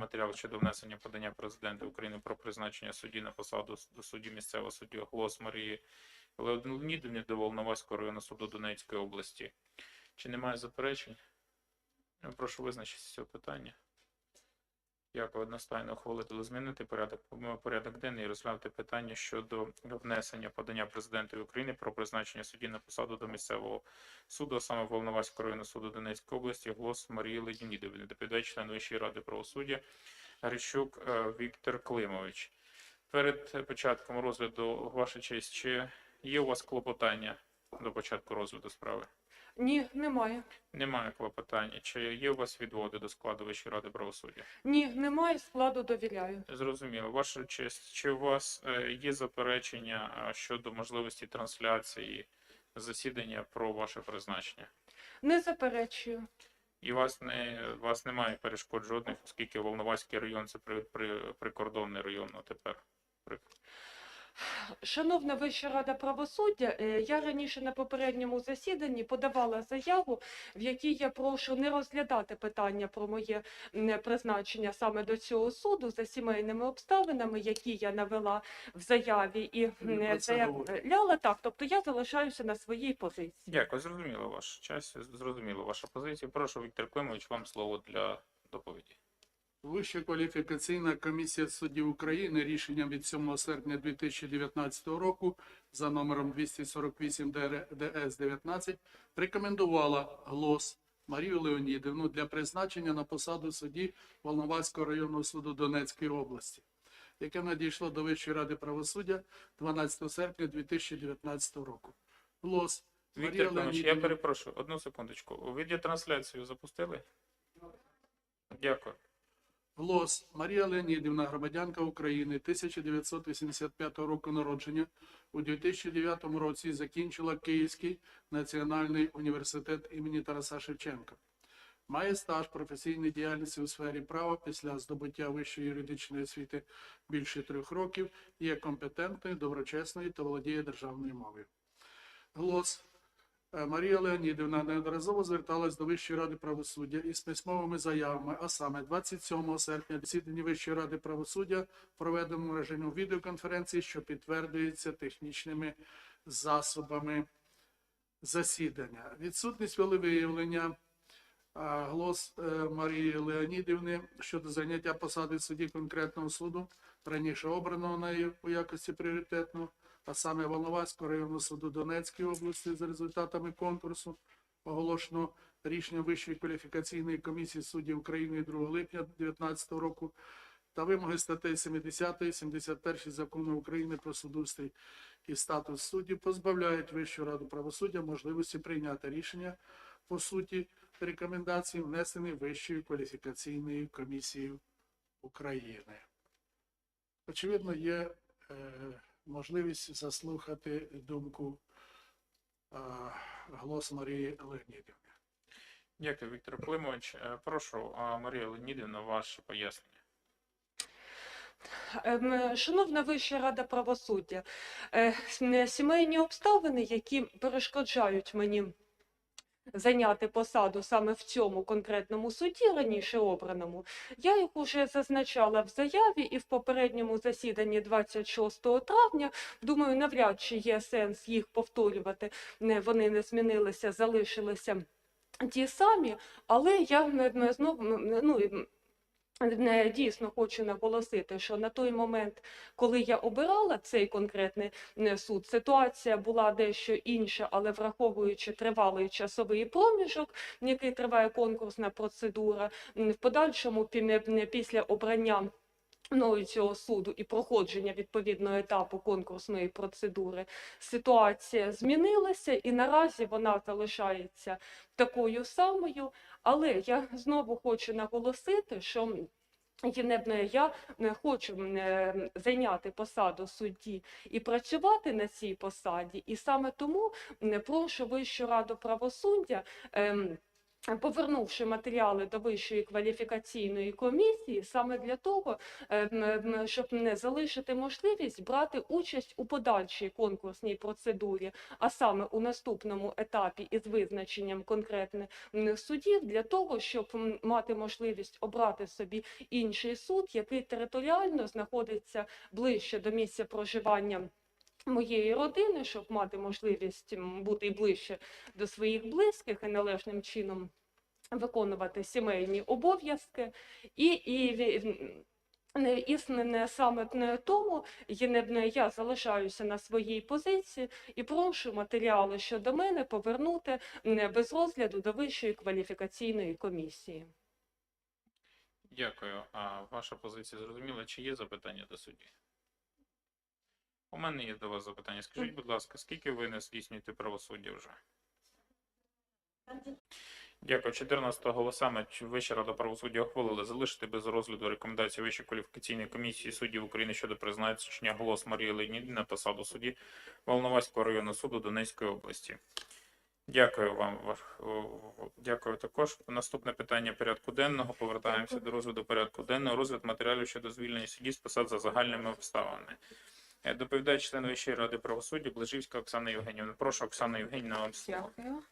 матеріал щодо внесення подання президента України про призначення судді на посаду до судді місцевого судді Глос Марії Леонідівни до Волноваського району суду Донецької області. Чи немає заперечень? Прошу визначитися з цього питання. Дякую. Одностайно ухвалити змінити порядок, порядок денний і розглянути питання щодо внесення подання президентові України про призначення судді на посаду до місцевого суду, а саме Волноваського районного суду Донецької області, голос Марії Ледінідовни, доповідач член Вищої ради правосуддя Грищук е, Віктор Климович. Перед початком розгляду, ваша честь, чи є у вас клопотання до початку розгляду справи? Ні, немає. Немає клопотання. Чи є у вас відводи до складу Вищої ради правосуддя? Ні, немає складу довіряю. Зрозуміло. Ваша честь, чи у вас е, є заперечення е, щодо можливості трансляції засідання про ваше призначення? Не заперечую. І вас не вас немає перешкод жодних, оскільки Волноваський район це при, при, прикордонний район ну, тепер. При- Шановна Вища рада правосуддя, е, я раніше на попередньому засіданні подавала заяву, в якій я прошу не розглядати питання про моє призначення саме до цього суду за сімейними обставинами, які я навела в заяві і говорите. заявляла так. Тобто я залишаюся на своїй позиції. Дякую, зрозуміло ваша честь, зрозуміло ваша позиція. Прошу, Віктор Климович, вам слово для доповіді. Вища кваліфікаційна комісія суддів України рішенням від 7 серпня 2019 року за номером 248 ДС 19 рекомендувала ГЛОС Марію Леонідівну для призначення на посаду судді Волноваського районного суду Донецької області, яке надійшло до Вищої ради правосуддя 12 серпня 2019 року. ГЛОС Віктор Климович, я перепрошую, одну секундочку. Відеотрансляцію запустили? Дякую. Глос Марія Леонідівна, громадянка України 1985 року народження. У 2009 році закінчила Київський національний університет імені Тараса Шевченка. Має стаж професійної діяльності у сфері права після здобуття вищої юридичної освіти більше трьох років, є компетентною, доброчесною та володіє державною мовою. Глос Марія Леонідівна неодноразово зверталась до Вищої ради правосуддя із письмовими заявами, а саме 27 серпня засідання Вищої ради правосуддя проведено в режимі відеоконференції, що підтверджується технічними засобами засідання. Відсутність волевиявлення а, глос е, Марії Леонідівни щодо заняття посади судді конкретного суду, раніше обраного нею у якості пріоритетного, а саме Волноваського районного суду Донецької області за результатами конкурсу, оголошеного рішенням Вищої кваліфікаційної комісії суддів України 2 липня 2019 року та вимоги статей 70 і 71 закону України про судоустрій і статус суддів позбавляють Вищу раду правосуддя можливості прийняти рішення по суті рекомендацій, внесених Вищою кваліфікаційною комісією України. Очевидно, є е, можливість заслухати думку е, голос Марії Леонідівни. Дякую, Віктор Климович. Е, Прошу, а, Марія Леонідівна, ваше пояснення. Шановна Вища Рада правосуддя, е, сімейні обставини, які перешкоджають мені зайняти посаду саме в цьому конкретному суді, раніше обраному, я їх уже зазначала в заяві і в попередньому засіданні 26 травня. Думаю, навряд чи є сенс їх повторювати. Вони не змінилися, залишилися ті самі, але я знову ну, дійсно хочу наголосити, що на той момент, коли я обирала цей конкретний суд, ситуація була дещо інша, але враховуючи тривалий часовий проміжок, який триває конкурсна процедура, в подальшому пі- після обрання. Мною цього суду і проходження відповідного етапу конкурсної процедури ситуація змінилася, і наразі вона залишається такою самою. Але я знову хочу наголосити, що я не хочу е, зайняти посаду судді і працювати на цій посаді, і саме тому прошу Вищу раду правосуддя. Повернувши матеріали до Вищої кваліфікаційної комісії, саме для того, е, щоб не залишити можливість брати участь у подальшій конкурсній процедурі, а саме у наступному етапі із визначенням конкретних судів, для того, щоб мати можливість обрати собі інший суд, який територіально знаходиться ближче до місця проживання моєї родини, щоб мати можливість бути ближче до своїх близьких і належним чином виконувати сімейні обов'язки. І, і, не, і саме тому я, я залишаюся на своїй позиції і прошу матеріали щодо мене повернути без розгляду до Вищої кваліфікаційної комісії. Дякую. А ваша позиція зрозуміла? Чи є запитання до судді? У мене є до вас запитання. Скажіть, будь ласка, скільки ви не здійснюєте правосуддя вже? Дякую. 14 голосами Ч- Вища рада правосуддя ухвалила залишити без розгляду рекомендації Вищої кваліфікаційної комісії суддів України щодо призначення голос Марії Леонідівни на посаду судді Волноваського районного суду Донецької області. Дякую вам. Дякую також. Наступне питання порядку денного. Повертаємося до розгляду порядку денного. Розгляд матеріалів щодо звільнення судді з посад за загальними обставинами. Е, Доповідає член Вищої ради правосуддя Блажівська Оксана Євгенівна. Прошу, Оксана Євгенівна, вам слово. Дякую.